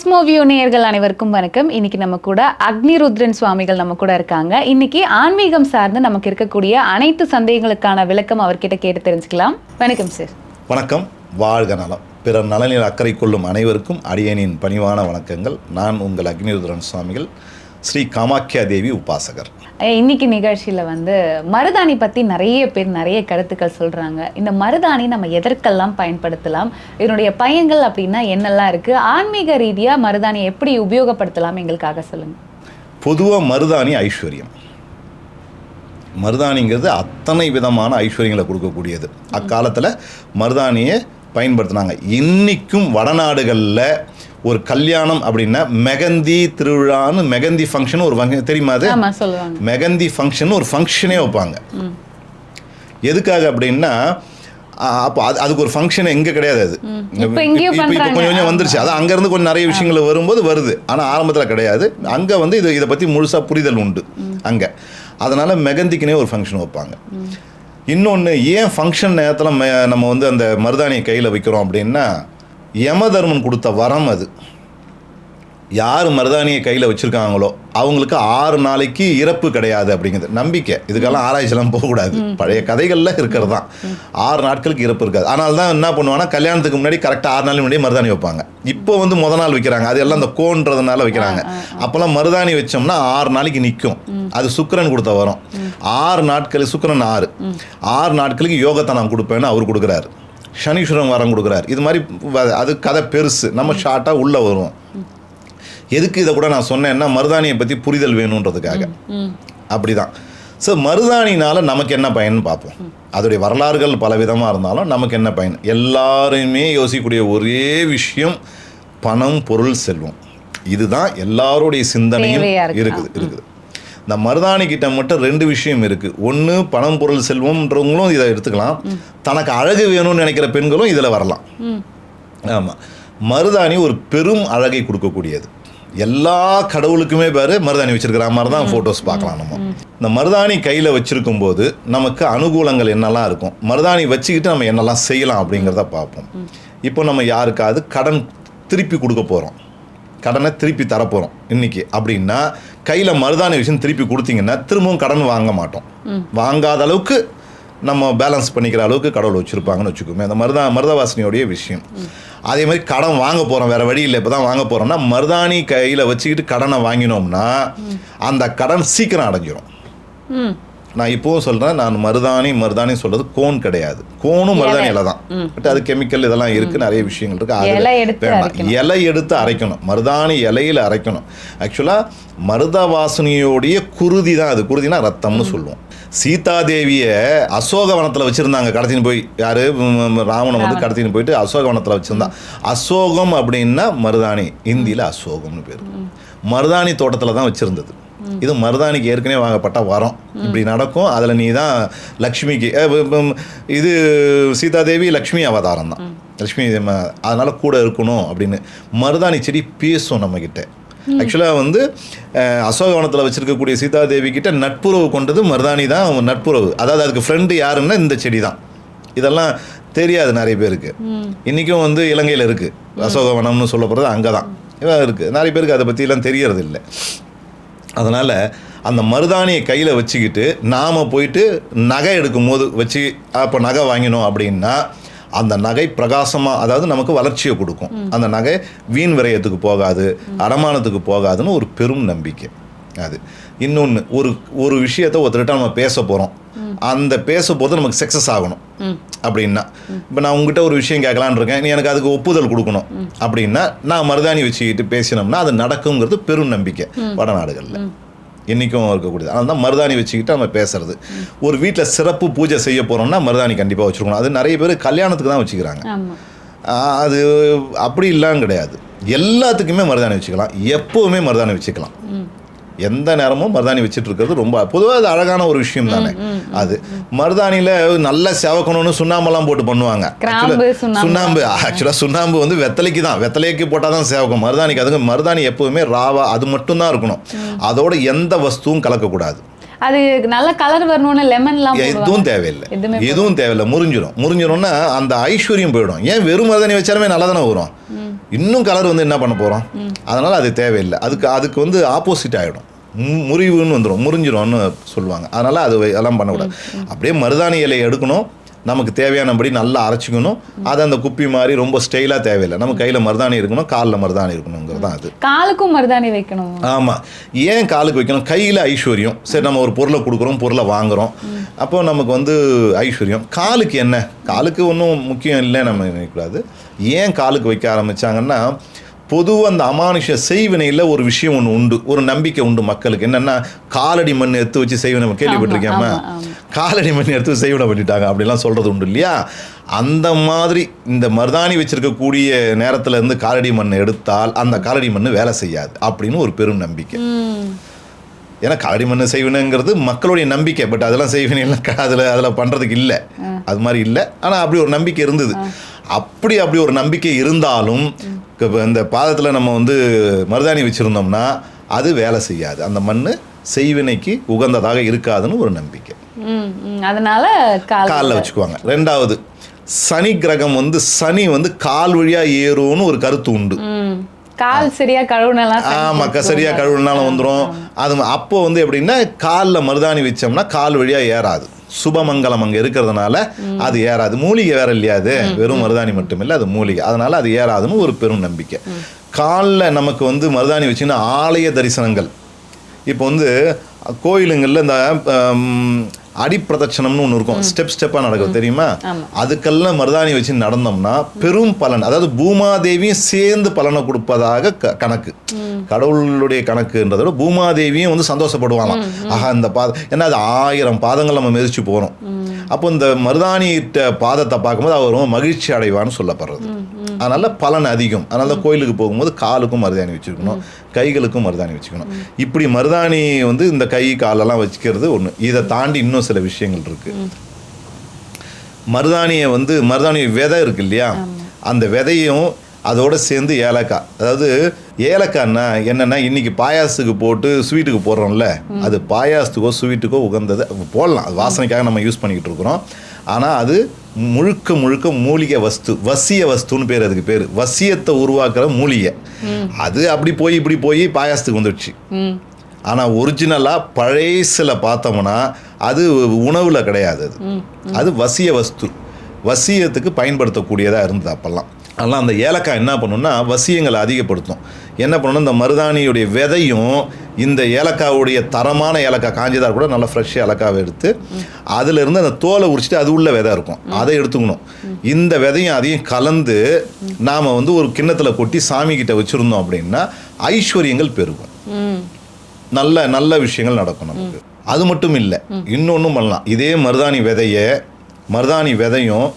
காஸ்மோவியோ நேயர்கள் அனைவருக்கும் வணக்கம். இன்னைக்கு நம்ம கூட அக்னிருத்ரன் சுவாமிகள் நம்ம கூட இருக்காங்க. இன்னைக்கு ஆன்மீகம் சார்ந்து நமக்கு இருக்கக்கூடிய அனைத்து சந்தேகங்களுக்கான விளக்கம் அவர்கிட்ட கேட்டு தெரிஞ்சுக்கலாம். வணக்கம் சார் வணக்கம். வாழ்க நலம். பிறர் நலனில் அக்கறை கொள்ளும் அனைவருக்கும் அடியனின் பணிவான வணக்கங்கள். நான் உங்கள் அக்னிருத்ரன் சுவாமிகள். ஸ்ரீ காமாக்கியா தேவி உபாசகர் இன்னைக்கு நிகழ்ச்சியில வந்து மருதாணி பத்தி நிறைய பேர் நிறைய கருத்துக்கள் சொல்றாங்க. இந்த மருதாணி நம்ம எதற்கெல்லாம் பயன்படுத்தலாம்? இதனுடைய பயன்கள் அப்படின்னா என்னெல்லாம் இருக்கு? ஆன்மீக ரீதியா மருதாணி எப்படி உபயோகப்படுத்தலாம் எங்களுக்காக சொல்லுங்க. பொதுவாக மருதாணி ஐஸ்வர்யம். மருதாணிங்கிறது அத்தனை விதமான ஐஸ்வர்யங்களை கொடுக்கக்கூடியது. அக்காலத்தில் மருதாணியை பயன்படுத்தினாங்க. இன்றைக்கும் வடநாடுகளில் ஒரு கல்யாணம் அப்படின்னா மெகந்தி திருவிழான்னு மெகந்தி ஃபங்க்ஷன் ஒரு தெரியுமா அது? மெகந்தி ஃபங்க்ஷன் ஒரு ஃபங்க்ஷனே வைப்பாங்க. எதுக்காக அப்படின்னா அப்போ அது அதுக்கு ஒரு ஃபங்க்ஷன் எங்கே கிடையாது அது. இப்ப. கொஞ்சம் கொஞ்சம் வந்துருச்சு. அது அங்கேருந்து கொஞ்சம் நிறைய விஷயங்கள் வரும்போது வருது. ஆனால் ஆரம்பத்தில் கிடையாது. அங்கே வந்து இது இதை பற்றி முழுசாக புரிதல் உண்டு. அங்கே. அதனால் மெகந்திக்குனே ஒரு ஃபங்க்ஷன் வைப்பாங்க. இன்னொன்று ஏன் ஃபங்க்ஷன் நேரத்தில் நம்ம வந்து அந்த மருதாணியை கையில் வைக்கிறோம் அப்படின்னா யமதர்மன் கொடுத்த வரம் அது. யார் மருதாணியை கையில் வச்சுருக்காங்களோ அவங்களுக்கு ஆறு நாளைக்கு இறப்பு கிடையாது அப்படிங்கிறது நம்பிக்கை. இதுக்கெல்லாம் ஆராய்ச்சிலாம் போகக்கூடாது. பழைய கதைகளில் இருக்கிறது தான். ஆறு நாட்களுக்கு இறப்பு இருக்காது. ஆனால் தான் என்ன பண்ணுவாங்கன்னா கல்யாணத்துக்கு முன்னாடி கரெக்டாக ஆறு நாள் முன்னாடி மருதாணி வைப்பாங்க. இப்போ வந்து முத நாள் வைக்கிறாங்க. அது எல்லாம் அந்த கோன்றதுனால வைக்கிறாங்க. அப்போல்லாம் மருதாணி வச்சோம்னா ஆறு நாளைக்கு நிற்கும் அது சுக்கிரன் கொடுத்த வரும். ஆறு நாட்கள் சுக்கிரன் ஆறு. ஆறு நாட்களுக்கு யோகத்தை நான் கொடுப்பேன்னு அவர் கொடுக்குறாரு. சனீஸ்வரன் வரம் கொடுக்குறாரு. இது மாதிரி அது கதை பெருசு. நம்ம ஷார்ட்டாக உள்ளே வருவோம். எதுக்கு இதை கூட நான் சொன்னேன்னா மருதாணியை பற்றி புரிதல் வேணுன்றதுக்காக. அப்படிதான். ஸோ மருதாணினால நமக்கு என்ன பயன் பார்ப்போம். அதோடைய வரலாறுகள் பல விதமாக இருந்தாலும் நமக்கு என்ன பயன்? எல்லாருமே யோசிக்கக்கூடிய ஒரே விஷயம் பணம் பொருள் செல்வம். இதுதான் எல்லாருடைய சிந்தனையும். இருக்குது இருக்குது. இந்த மருதாணி கிட்ட மட்டும் ரெண்டு விஷயம் இருக்குது ஒன்று பணம் பொருள் செல்வம்ன்றவங்களும் இதை எடுத்துக்கலாம். தனக்கு அழகு வேணும்னு நினைக்கிற பெண்களும் இதில் வரலாம். ஆமாம் மருதாணி ஒரு பெரும் அழகை கொடுக்கக்கூடியது. எல்லா கடவுளுக்குமே பேர் மருதாணி வச்சிருக்கிற மாதிரி தான் ஃபோட்டோஸ் பார்க்கலாம் நம்ம. இந்த மருதாணி கையில் வச்சிருக்கும் போது நமக்கு அனுகூலங்கள் என்னெல்லாம் இருக்கும்? மருதாணி வச்சுக்கிட்டு நம்ம என்னெல்லாம் செய்யலாம் அப்படிங்கிறத பார்ப்போம். இப்போ நம்ம யாருக்காவது கடன் திருப்பி கொடுக்க போகிறோம் கடனை திருப்பி தரப்போகிறோம் இன்னைக்கு. அப்படின்னா கையில் மருதாணி விஷயம் திருப்பி கொடுத்தீங்கன்னா திரும்பவும் கடன் வாங்க மாட்டோம். வாங்காத அளவுக்கு நம்ம பேலன்ஸ் பண்ணிக்கிற அளவுக்கு கடவுள் வச்சுருப்பாங்கன்னு வச்சுக்கோமே. அந்த மருதா மருதவாசனியோடைய விஷயம். அதே மாதிரி கடன் வாங்க போகிறோம் வேறு வழி இல்லை. இப்போ தான் வாங்க போகிறோம்னா மருதாணி கையில் வச்சுக்கிட்டு கடனை வாங்கினோம்னா அந்த கடன் சீக்கிரம் அடைஞ்சிரும். நான் இப்போவும் சொல்கிறேன் நான் மருதாணி மருதாணி சொல்கிறது கோன் கிடையாது. கோனும் மருதாணி இலை தான் பட் அது கெமிக்கல் இதெல்லாம் இருக்குது நிறைய விஷயங்கள் இருக்குது அது. இலை எடுத்து அரைக்கணும். மருதாணி இலையில் அரைக்கணும். ஆக்சுவலாக மருத வாசனையோடைய குருதி தான் அது. குருதினா ரத்தம்னு சொல்லுவோம். சீதாதேவியை அசோகவனத்தில் வச்சுருந்தாங்க. கடத்தின்னு போய் யார்? ராவணன் வந்து கடத்தின்னு போயிட்டு அசோகவனத்தில் வச்சுருந்தான் அசோகம் அப்படின்னா மருதாணி. ஹிந்தியில் அசோகம்னு பேர். மருதாணி தோட்டத்தில் தான் வச்சுருந்தது. இது மருதாணிக்கு ஏற்கனவே வாங்கப்பட்ட வரம். இப்படி நடக்கும். அதில் நீ தான் லக்ஷ்மிக்கு இது சீதாதேவி லக்ஷ்மி அவதாரம் தான். லக்ஷ்மி அதனால கூட இருக்கணும் அப்படின்னு. மருதாணி செடி பேசும் நம்மக்கிட்ட ஆக்சுவலாக வந்து அசோகவனத்தில் வச்சிருக்கக்கூடிய சீதாதேவி கிட்ட நட்புறவு கொண்டது மருதாணி தான் நட்புறவு. அதாவது அதுக்கு ஃப்ரெண்டு யாருன்னா இந்த செடி தான். இதெல்லாம் தெரியாது நிறைய பேருக்கு. இன்றைக்கும் வந்து இலங்கையில் இருக்குது அசோகவனம்னு சொல்லப்படுறது அங்கே தான் இருக்குது நிறைய பேருக்கு அதை பற்றிலாம் தெரியறது இல்லை அதனால் அந்த மருதாணியை கையில் வச்சுக்கிட்டு நாம் போயிட்டு நகை எடுக்கும்போது வச்சு அப்போ நகை வாங்கினோம் அப்படின்னா அந்த நகை பிரகாசமாக அதாவது நமக்கு வளர்ச்சியை கொடுக்கும். அந்த நகை வீண் விரயத்துக்கு போகாது அடமானத்துக்கு போகாதுன்னு ஒரு பெரும் நம்பிக்கை. அது இன்னொன்று ஒரு ஒரு விஷயத்தை ஒருத்தர்கிட்ட நம்ம பேச போகிறோம் அந்த பேச போது நமக்கு சக்ஸஸ் ஆகணும். அப்படின்னா இப்போ நான் உங்ககிட்ட ஒரு விஷயம் கேட்கலான்னு இருக்கேன். நீ எனக்கு அதுக்கு ஒப்புதல் கொடுக்கணும். அப்படின்னா நான் மருதாணி வச்சுக்கிட்டு பேசினோம்னா அது நடக்குங்கிறது பெரும் நம்பிக்கை வடநாடுகளில். இன்றைக்கும் இருக்கக்கூடியது. அதனால தான் மருதாணி வச்சுக்கிட்டு நம்ம பேசுறது. ஒரு வீட்டில் சிறப்பு பூஜை செய்ய போகிறோம்னா மருதாணி கண்டிப்பாக வச்சுருக்கணும். அது நிறைய பேர் கல்யாணத்துக்கு தான் வச்சுக்கிறாங்க. அது அப்படி இல்லாம கிடையாது. எல்லாத்துக்குமே மருதாணி வச்சுக்கலாம். எப்போவுமே மருதாணி வச்சுக்கலாம். எந்த நேரமும் மருதாணி வச்சுட்டு இருக்கிறது ரொம்ப பொதுவாக அது அழகான ஒரு விஷயம் தானே. அது மருதாணியில் நல்லா செவக்கணும்னு சுண்ணாம்பெல்லாம் போட்டு பண்ணுவாங்க. சுண்ணாம்பு. ஆக்சுவலாக சுண்ணாம்பு வந்து வெத்தலைக்கு தான். வெத்தலைக்கு போட்டால் தான் சேவக்கும். மருதாணிக்கு அதுக்கு மருதாணி எப்போவுமே ராவா அது மட்டும்தான் இருக்கணும். அதோட எந்த வஸ்துவும் கலக்கக்கூடாது. அது நல்ல கலர் வரணும்னு லெமன்லாம் எதுவும் தேவையில்லை. எதுவும் தேவையில்லை. முறிஞ்சிடும் முறிஞ்சிடும்னா அந்த ஐஸ்வர்யம் போயிடும். ஏன் வெறும் மருதாணி வச்சாலுமே நல்லா தானே வரும் இன்னும் கலர் வந்து என்ன பண்ண போகிறோம் அதனால் அது தேவையில்லை. அதுக்கு அதுக்கு வந்து ஆப்போசிட் ஆகிடும் முறிவுன்னு வந்துடும் முறிஞ்சிரும்னு சொல்லுவாங்க. அதனால் அது அதெல்லாம் பண்ணக்கூடாது. அப்படியே மருதாணி இலையை எடுக்கணும். நமக்கு தேவையானபடி நல்லா அரைச்சிக்கணும். அது அந்த குப்பி மாதிரி ரொம்ப ஸ்டைலாக தேவையில்லை. நம்ம கையில் மருதாணி இருக்கணும் காலில் மருதாணி இருக்கணுங்கிறது தான் அது. காலுக்கும் மருதாணி வைக்கணும். ஆமாம் ஏன் காலுக்கு வைக்கணும்? கையில் ஐஸ்வர்யம். சரி நம்ம ஒரு பொருளை கொடுக்குறோம் பொருளை வாங்குறோம். அப்போ நமக்கு வந்து ஐஸ்வர்யம். காலுக்கு என்ன? காலுக்கு ஒன்றும் முக்கியம் இல்லை நம்ம நினைக்கக்கூடாது. ஏன் காலுக்கு வைக்க ஆரம்பிச்சாங்கன்னா பொதுவாக அந்த அமானுஷ செய்வினையில் ஒரு விஷயம் ஒன்று உண்டு. ஒரு நம்பிக்கை உண்டு மக்களுக்கு. என்னென்னா காலடி மண் எடுத்து வச்சு செய்வினை கேள்விப்பட்டிருக்காம ஆமா, ஆமா. காலடி மண் எடுத்து செய்வினை பண்ணிட்டாங்க. அப்படிலாம் சொல்கிறது உண்டு இல்லையா? அந்த மாதிரி இந்த மருதாணி வச்சிருக்கக்கூடிய நேரத்துல இருந்து காலடி மண் எடுத்தால் அந்த காலடி மண் வேலை செய்யாது அப்படின்னு ஒரு பெரும் நம்பிக்கை. ஏன்னா காலடி மண் செய்வினைங்கிறது மக்களுடைய நம்பிக்கை. பட் அதெல்லாம் செய்வினைலாம் க- அதில் அதில் பண்ணுறதுக்கு இல்லை. அது மாதிரி இல்லை. ஆனால் அப்படி ஒரு நம்பிக்கை இருந்தது. அப்படி அப்படி ஒரு நம்பிக்கை இருந்தாலும் இப்ப இந்த பாதத்தில் நம்ம வந்து மருதாணி வச்சுருந்தோம்னா அது வேலை செய்யாது. அந்த மண் செய்வினைக்கு உகந்ததாக இருக்காதுன்னு ஒரு நம்பிக்கை. அதனால கால் காலில் வச்சுக்குவாங்க. ரெண்டாவது சனி கிரகம் வந்து சனி வந்து கால் வழியாக ஏறும்னு ஒரு கருத்து உண்டு. கால் சரியா கழுவுனலாம் ஆமாக்கா சரியா கழுவுனாலும் வந்துடும் அது அப்போ வந்து எப்படின்னா காலில் மருதாணி வச்சோம்னா கால் வழியாக ஏறாது. சுபமங்கலம் அங்கே இருக்கிறதுனால அது ஏறாது. மூலிகை வேற இல்லையா அது வெறும் மருதாணி மட்டும் இல்லை அது மூலிகை. அதனால அது ஏறாதுன்னு ஒரு பெரும் நம்பிக்கை. காலில் நமக்கு வந்து மருதாணி வச்சுன்னா ஆலய தரிசனங்கள். இப்போ வந்து கோயிலுங்களில் இந்த அடிப்பிரதட்சணம்னு ஒன்று இருக்கும். ஸ்டெப் ஸ்டெப்பாக நடக்கும். தெரியுமா? அதுக்கெல்லாம் மருதாணி வச்சு நடந்தோம்னா பெரும் பலன். அதாவது பூமாதேவியும் சேர்ந்து பலனை கொடுப்பதாக க- கணக்கு. கடவுளுடைய கணக்குன்றதை விட பூமாதேவியும் வந்து சந்தோஷப்படுவாங்களாம். ஆஹா இந்த பாதம் ஏன்னா அது ஆயிரம் பாதங்கள் நம்ம மிதிச்சு போகிறோம் அப்போ இந்த மருதாணியிட்ட பாதத்தை பார்க்கும்போது அவர் ரொம்ப மகிழ்ச்சி அடைவான்னு சொல்லப்படுறது. அதனால பலன் அதிகம். அதனால தான் கோயிலுக்கு போகும்போது காலுக்கும் மருதாணி வச்சுக்கணும் கைகளுக்கும் மருதாணி வச்சுக்கணும் இப்படி மருதாணி வந்து இந்த கை காலெல்லாம் வச்சுக்கிறது ஒன்று இதை தாண்டி இன்னும் சில விஷயங்கள் இருக்கு. மருதாணியை வந்து மருதாணி விதை இருக்கு இல்லையா? அந்த விதையும் அதோட சேர்ந்து ஏலக்காய். அதாவது ஏலக்காய்னா என்னன்னா இன்னைக்கு பாயாசத்துக்கு போட்டு ஸ்வீட்டுக்கு போடுறோம்ல அது பாயாசத்துக்கோ ஸ்வீட்டுக்கோ உகந்தது போடலாம். அது வாசனைக்காக நம்ம யூஸ் பண்ணிக்கிட்டு இருக்கிறோம். ஆனால் அது முழுக்க முழுக்க மூலிகை வஸ்து வசிய வஸ்துன்னு பேர் அதுக்கு பேர். வசியத்தை உருவாக்குற மூலிகை. அது அப்படி போய் இப்படி போய் பாயாசத்துக்கு வந்துடுச்சு. ஆனால் ஒரிஜினலாக பழையசில் பார்த்தோம்னா அது உணவில் கிடையாது அது. அது வசிய வஸ்து. வசியத்துக்கு பயன்படுத்தக்கூடியதாக இருந்தது அப்போல்லாம். அதெல்லாம் அந்த ஏலக்காய் என்ன பண்ணுன்னா வசியங்களை அதிகப்படுத்தும். என்ன பண்ணணும் இந்த மருதாணியுடைய விதையும் இந்த ஏலக்காவுடைய தரமான ஏலக்காய் காஞ்சதாக கூட நல்லா ஃப்ரெஷ் ஏலக்காவை எடுத்து அதிலிருந்து அந்த தோலை உரிச்சிட்டு அது உள்ள விதை இருக்கும். அதை எடுத்துக்கணும். இந்த விதையும் அதையும் கலந்து நாம் வந்து ஒரு கிண்ணத்தில் கொட்டி சாமி கிட்ட வச்சுருந்தோம் அப்படின்னா ஐஸ்வர்யங்கள் பெருகும். நல்ல நல்ல விஷயங்கள் நடக்கும் நமக்கு. அது மட்டும் இல்லை இன்னொன்றும் பண்ணலாம். இதே மருதாணி விதைய மருதாணி விதையும்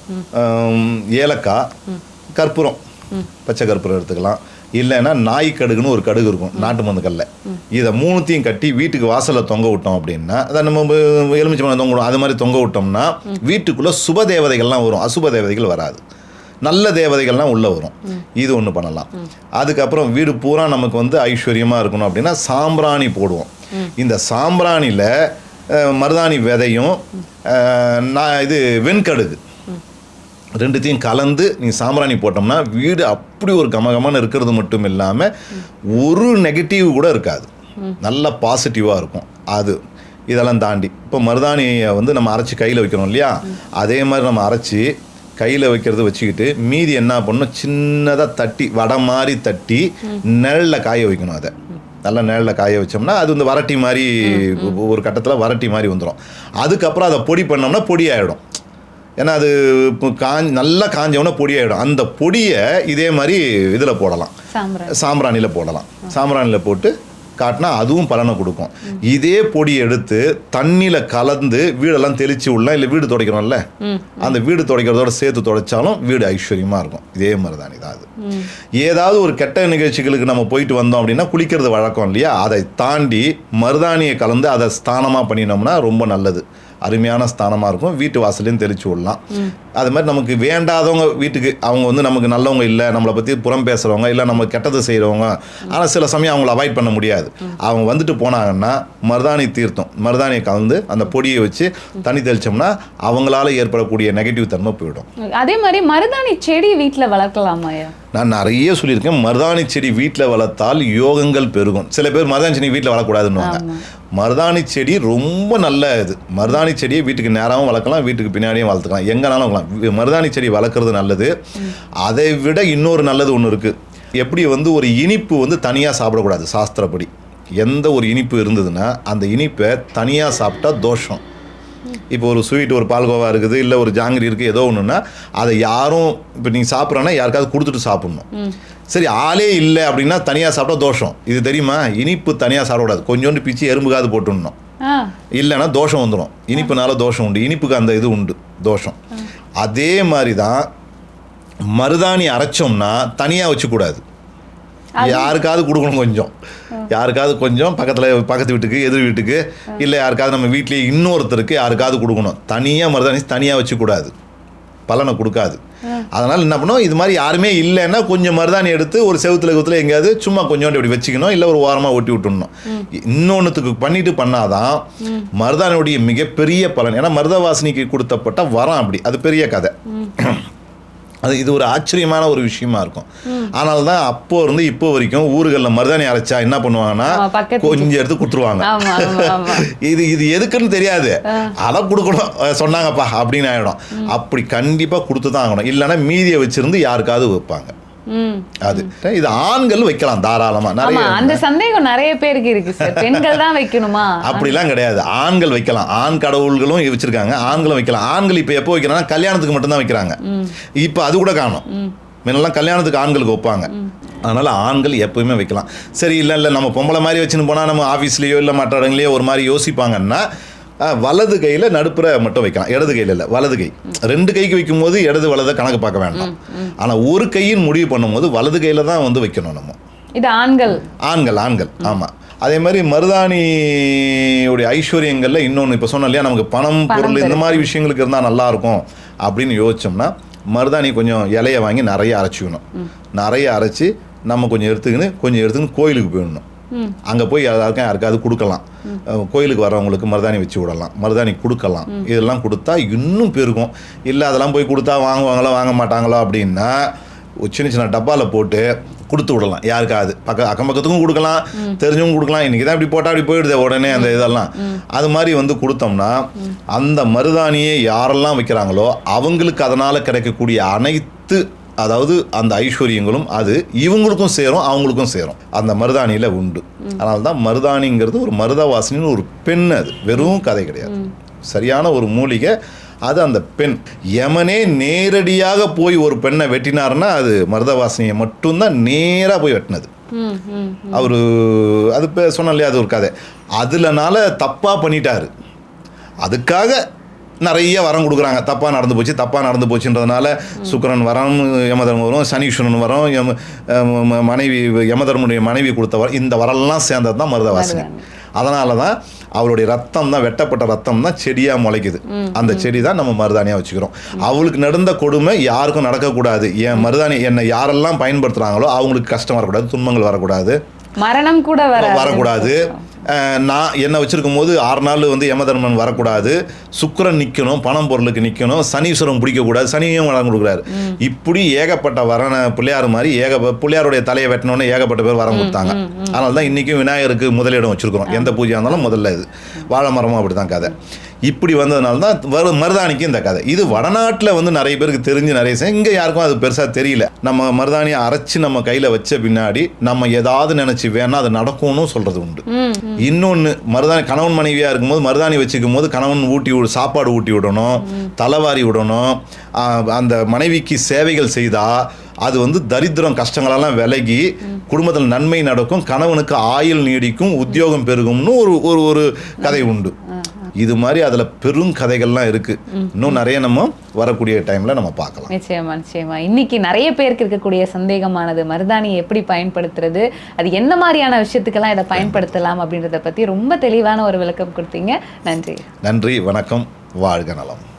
ஏலக்காய் கற்பூரம். பச்சை கற்பூரம் எடுத்துக்கலாம். இல்லைன்னா நாய் கடுகுன்னு ஒரு கடுகு இருக்கும் நாட்டு மருந்து கல்ல. இதை மூணுத்தையும் கட்டி வீட்டுக்கு வாசலில் தொங்க விட்டோம் அப்படின்னா அதை நம்ம எலுமிச்சை மரம் தொங்க விடும் அது மாதிரி தொங்க விட்டோம்னா வீட்டுக்குள்ளே சுப தேவதைகள்லாம் வரும். அசுப தேவதைகள் வராது. நல்ல தேவதைகள்லாம் உள்ளே வரும். இது ஒன்று பண்ணலாம். அதுக்கப்புறம் வீடு பூரா நமக்கு வந்து ஐஸ்வர்யமாக இருக்கணும் அப்படின்னா சாம்பிராணி போடுவோம். இந்த சாம்பிராணியில் மருதாணி விதையும் நான் இது வெண்கடுகு. ரெண்டுத்தையும் கலந்து நீ சாம்பிராணி போட்டோம்னா வீடு அப்படி ஒரு கமகமான இருக்கிறது மட்டும் இல்லாமல் ஒரு நெகட்டிவ் கூட இருக்காது. நல்ல பாசிட்டிவாக இருக்கும். அது இதெல்லாம் தாண்டி. இப்போ மருதாணியை வந்து நம்ம அரைச்சி கையில் வைக்கிறோம் இல்லையா? அதே மாதிரி நம்ம அரைச்சி கையில் வைக்கிறது வச்சுக்கிட்டு மீதி என்ன பண்ணணும்? சின்னதாக தட்டி வடை மாதிரி தட்டி நிழலில் காய வைக்கணும் அதை. நல்லா நிழலில் காய வச்சோம்னா அது வந்து வரட்டி மாதிரி ஒரு கட்டத்தில் வரட்டி மாதிரி வந்துடும் அதுக்கப்புறம் அதை பொடி பண்ணோம்னா பொடி ஆகிடும் ஏன்னா அது இப்போ காஞ்சி நல்லா காஞ்சவொடனே பொடி ஆகிடும் அந்த பொடியை இதே மாதிரி இதில் போடலாம். சாம்பிராணி. சாம்பிராணியில் போடலாம். சாம்பிராணியில் போட்டு காட்டினா அதுவும் பலனை கொடுக்கும். இதே பொடி எடுத்து தண்ணியில் கலந்து வீடெல்லாம் தெளிச்சு விடலாம் இல்லை வீடு துடைக்கிறோம்ல அந்த வீடு துடைக்கிறதோட சேர்த்து துடைச்சாலும் வீடு ஐஸ்வர்யமாக இருக்கும். இதே மருதாணி தான் அது ஏதாவது ஒரு கெட்ட நிகழ்ச்சிகளுக்கு நம்ம போயிட்டு வந்தோம் அப்படின்னா குளிக்கிறது வழக்கம் இல்லையா? அதை தாண்டி மருதாணியை கலந்து அதை ஸ்தானமாக பண்ணினோம்னா ரொம்ப நல்லது. அருமையான ஸ்தானமாக இருக்கும். வீட்டு வாசலையும் தெளிச்சு விடலாம். அது மாதிரி நமக்கு வேண்டாதவங்க வீட்டுக்கு அவங்க வந்து நமக்கு நல்லவங்க இல்லை நம்மளை பற்றி புறம் பேசுகிறவங்க இல்லை நம்ம கெட்டது செய்கிறவங்க ஆனால் சில சமயம் அவங்கள அவாய்ட் பண்ண முடியாது. அவங்க வந்துட்டு போனாங்கன்னா மருதாணி தீர்த்தம் மருதாணியை கலந்து அந்த பொடியை வச்சு தண்ணி தெளிச்சோம்னா அவங்களால ஏற்படக்கூடிய நெகட்டிவ் தன்மை போயிடும். அதே மாதிரி மருதாணி செடி வீட்ல வளர்க்கலாமாயா நான் நிறைய சொல்லியிருக்கேன். மருதாணி செடி வீட்டில் வளர்த்தால் யோகங்கள் பெருகும். சில பேர் மருதாணி செடி வீட்டில் வளர்க்கக்கூடாதுன்னுவாங்க. மருதாணி செடி ரொம்ப நல்ல இது. மருதாணி செடியை வீட்டுக்கு நேராகவும் வளர்க்கலாம் வீட்டுக்கு பின்னாடியும் வளர்த்துக்கலாம். எங்கேனாலும் வளர்க்கலாம். மருதாணி செடி வளர்க்குறது நல்லது. அதை விட இன்னொரு நல்லது ஒன்று இருக்குது எப்படி வந்து ஒரு இனிப்பு வந்து தனியாக சாப்பிடக்கூடாது சாஸ்திரப்படி. எந்த ஒரு இனிப்பு இருந்ததுன்னா அந்த இனிப்பை தனியாக சாப்பிட்டா தோஷம். இப்போ ஒரு ஸ்வீட் ஒரு பால்கோவா இருக்குது இல்லை ஒரு ஜாங்கிரி இருக்குது ஏதோ ஒன்றுன்னா அதை யாரும் இப்போ நீங்கள் சாப்பிட்றோன்னா யாருக்காவது கொடுத்துட்டு சாப்பிட்ணும். சரி ஆளே இல்லை அப்படின்னா தனியாக சாப்பிட்டா தோஷம். இது தெரியுமா? இனிப்பு தனியாக சாப்பிடக்கூடாது. கொஞ்சோண்டு பிச்சு எறும்புக்காவது போட்டுடணும். இல்லைன்னா தோஷம் வந்துடும். இனிப்புனால தோஷம் உண்டு. இனிப்புக்கு அந்த இது உண்டு. தோஷம். அதே மாதிரி தான் மருதாணி அரைச்சோம்னா தனியாக வச்சுக்கூடாது. யாருக்காவது கொடுக்கணும் கொஞ்சம். யாருக்காவது கொஞ்சம் பக்கத்தில் பக்கத்து வீட்டுக்கு எதிர் வீட்டுக்கு இல்லை யாருக்காவது நம்ம வீட்லேயே இன்னொருத்தருக்கு யாருக்காவது கொடுக்கணும். தனியாக மருதாணி தனியாக வச்சுக்கூடாது. பலனை கொடுக்காது. அதனால் என்ன பண்ணும்? இது மாதிரி யாருமே இல்லைன்னா கொஞ்சம் மருதாணி எடுத்து ஒரு செவுத்துல குத்துல எங்கேயாவது சும்மா கொஞ்சோண்டு இப்படி வச்சுக்கணும் இல்லை ஒரு ஓரமாக ஒட்டி விட்டுடணும். இன்னொன்றுத்துக்கு பண்ணிட்டு பண்ணாதான் மருதானியுடைய மிகப்பெரிய பலன். ஏன்னா மருதவாசினிக்கு கொடுத்தப்பட்ட வரம் அப்படி. அது பெரிய கதை. அது இது ஒரு ஆச்சரியமான ஒரு விஷயமா இருக்கும். ஆனால் தான் அப்போ இருந்து இப்போ வரைக்கும் ஊர்களில் மருதாணி அரைச்சா என்ன பண்ணுவாங்கன்னா கொஞ்சம் எடுத்து கொடுத்துருவாங்க. இது இது எதுக்குன்னு தெரியாது. அதை கொடுக்கணும். சொன்னாங்கப்பா அப்படின்னு ஆயிடும். அப்படி கண்டிப்பாக கொடுத்து தான் ஆகணும். இல்லைன்னா மீதியை வச்சிருந்து யாருக்காவது வைப்பாங்க அது. இது ஆண்கள் வைக்கலாம் தாராளமாக ஆமா நிறைய அந்த சந்தேகம் நிறைய பேருக்கு இருக்கு சார். பெண்கள் தான் வைக்கணுமா? அப்படிலாம் கிடையாது. ஆண்கள் வைக்கலாம். ஆண் கடவுள்களும் வச்சிருக்காங்க. ஆண்களும் வைக்கலாம். ஆண்கள் இப்போ எப்போ வைக்கிறாங்கன்னா கல்யாணத்துக்கு மட்டும்தான் வைக்கிறாங்க. இப்போ அது கூட காணும். முன்னெல்லாம் கல்யாணத்துக்கு ஆண்களுக்கு வைப்பாங்க. அதனால் ஆண்கள் எப்பவுமே வைக்கலாம். சரி இல்லை இல்லை நம்ம பொம்பளை மாதிரி வச்சுன்னு போனால் நம்ம ஆஃபீஸ்லேயோ இல்லை மற்ற இடங்களையோ ஒரு மாதிரி யோசிப்பாங்கன்னா வலது கையில் நடுப்புற மட்டும் வைக்கலாம். இடது கையில் இல்லை வலது கை. ரெண்டு கைக்கு வைக்கும்போது இடது வலதை கணக்கு பார்க்க வேண்டாம். ஆனால் ஒரு கையின் முடிவு பண்ணும்போது வலது கையில் தான் வந்து வைக்கணும் நம்ம. இது ஆண்கள். ஆண்கள் ஆண்கள். ஆமாம் அதே மாதிரி மருதாணியுடைய ஐஸ்வர்யங்களில் இன்னொன்று இப்போ சொன்னோம் இல்லையா நமக்கு பணம் பொருள் இந்த மாதிரி விஷயங்களுக்கு இருந்தால் நல்லா இருக்கும் அப்படின்னு யோசிச்சோம்னா மருதாணி கொஞ்சம் இலைய வாங்கி நிறைய அரைச்சிக்கணும் நிறைய அரைச்சி நம்ம கொஞ்சம் எடுத்துக்கின்னு கொஞ்சம் எடுத்துக்கின்னு கோயிலுக்கு போயிடணும். அங்கே போய் யாருக்கும் யாருக்காவது கொடுக்கலாம். கோயிலுக்கு வரவங்களுக்கு மருதாணி வச்சு விடலாம் மருதாணி கொடுக்கலாம். இதெல்லாம் கொடுத்தா இன்னும் பெருகும். இல்லை அதெல்லாம் போய் கொடுத்தா வாங்குவாங்களோ வாங்க மாட்டாங்களோ அப்படின்னா ஒரு சின்ன சின்ன டப்பாவில் போட்டு கொடுத்து விடலாம். யாருக்காவது. பக்க அக்கம் பக்கத்துக்கும் கொடுக்கலாம் தெரிஞ்சவங்க கொடுக்கலாம். இன்றைக்கி தான் இப்படி போட்டால் அப்படி போயிடுது உடனே அந்த இதெல்லாம். அது மாதிரி வந்து கொடுத்தோம்னா அந்த மருதாணியை யாரெல்லாம் வைக்கிறாங்களோ அவங்களுக்கு அதனால் கிடைக்கக்கூடிய அனைத்து அதாவது அந்த ஐஸ்வர்யங்களும் அது இவங்களுக்கும் சேரும் அவங்களுக்கும் சேரும். அந்த மருதாணியில் உண்டு. அதனால தான் மருதாணிங்கிறது ஒரு மருத வாசனின்னு ஒரு பெண் அது. வெறும் கதை கிடையாது. சரியான ஒரு மூலிகை அது அந்த பெண். யமனே நேரடியாக போய் ஒரு பெண்ணை வெட்டினார்னா அது மருதவாசனியை மட்டும்தான் நேராக போய் வெட்டினது. அவர் அது சொன்னோம் இல்லையா அது ஒரு கதை. அதுலனால தப்பாக பண்ணிட்டாரு. அதுக்காக நிறைய வரம் கொடுக்குறாங்க. தப்பாக நடந்து போச்சு தப்பாக நடந்து போச்சுன்றதுனால சுக்கிரன் வரம் யமதர்மம் வரும் சனீஸ்வரன் வரும் யம மனைவி யமதர்மனுடைய மனைவி கொடுத்த வரம் இந்த வரம்லாம் சேர்ந்தது தான் மருதவாசனி அதனால தான் அவளுடைய ரத்தம் தான் வெட்டப்பட்ட ரத்தம் தான் செடியாக முளைக்குது. அந்த செடி தான் நம்ம மருதாணியாக வச்சுக்கிறோம். அவளுக்கு நடந்த கொடுமை யாருக்கும் நடக்கக்கூடாது. என் மருதாணி என்னை யாரெல்லாம் பயன்படுத்துகிறாங்களோ அவங்களுக்கு கஷ்டம் வரக்கூடாது துன்பங்கள் வரக்கூடாது. மரணம் கூட வர வரக்கூடாது. நான் என்ன வச்சிருக்கும் போது ஆறு நாள் வந்து யமதர்மன் வரக்கூடாது. சுக்கிரன் நிற்கணும் பணம் பொருளுக்கு நிற்கணும் சனீஸ்வரம் பிடிக்கக்கூடாது சனியும் வரம் கொடுக்குறாரு. இப்படி ஏகப்பட்ட வரன பிள்ளையார் மாதிரி ஏக பிள்ளையாருடைய தலையை வெட்டணும்னு ஏகப்பட்ட பேர் வரம் கொடுத்தாங்க. அதனால தான் இன்றைக்கும் விநாயகருக்கு முதலிடம் வச்சிருக்கிறோம். எந்த பூஜையாக இருந்தாலும் முதல்ல இது. வாழை மரமும் அப்படி தான் கதை. இப்படி வந்ததுனால தான் வரு மருதாணிக்கு இந்த கதை. இது வடநாட்டில் வந்து நிறைய பேருக்கு தெரிஞ்சு நிறைய இங்கே யாருக்கும் அது பெருசாக தெரியல. நம்ம மருதாணியை அரைச்சி நம்ம கையில் வச்ச பின்னாடி நம்ம ஏதாவது நினச்சி வேணா அது நடக்கும்னு சொல்கிறது உண்டு. இன்னொன்று மருதாணி கணவன் மனைவியாக இருக்கும்போது மருதாணி வச்சுக்கும் போது கணவன் ஊட்டி சாப்பாடு ஊட்டி விடணும் தலைவாரி விடணும் அந்த மனைவிக்கு சேவைகள் செய்தால் அது வந்து தரித்திரம் கஷ்டங்களெல்லாம் விலகி குடும்பத்தில் நன்மை நடக்கும் கணவனுக்கு ஆயுள் நீடிக்கும் உத்தியோகம் பெருகும்னு ஒரு ஒரு ஒரு கதை உண்டு. இது மாதிரி அதில் பெரும் கதைகள்லாம் இருக்கு. இன்னும் நிறைய நம்ம வரக்கூடிய டைம்ல நம்ம பார்க்கலாம். நிச்சயமா நிச்சயமா. இன்னைக்கு நிறைய பேருக்கு இருக்கக்கூடிய சந்தேகமானது மருதாணியை எப்படி பயன்படுத்துறது அது என்ன மாதிரியான விஷயத்துக்கெல்லாம் இதை பயன்படுத்தலாம் அப்படின்றத பத்தி ரொம்ப தெளிவான ஒரு விளக்கம் கொடுத்தீங்க. நன்றி. நன்றி வணக்கம் வாழ்க நலம்.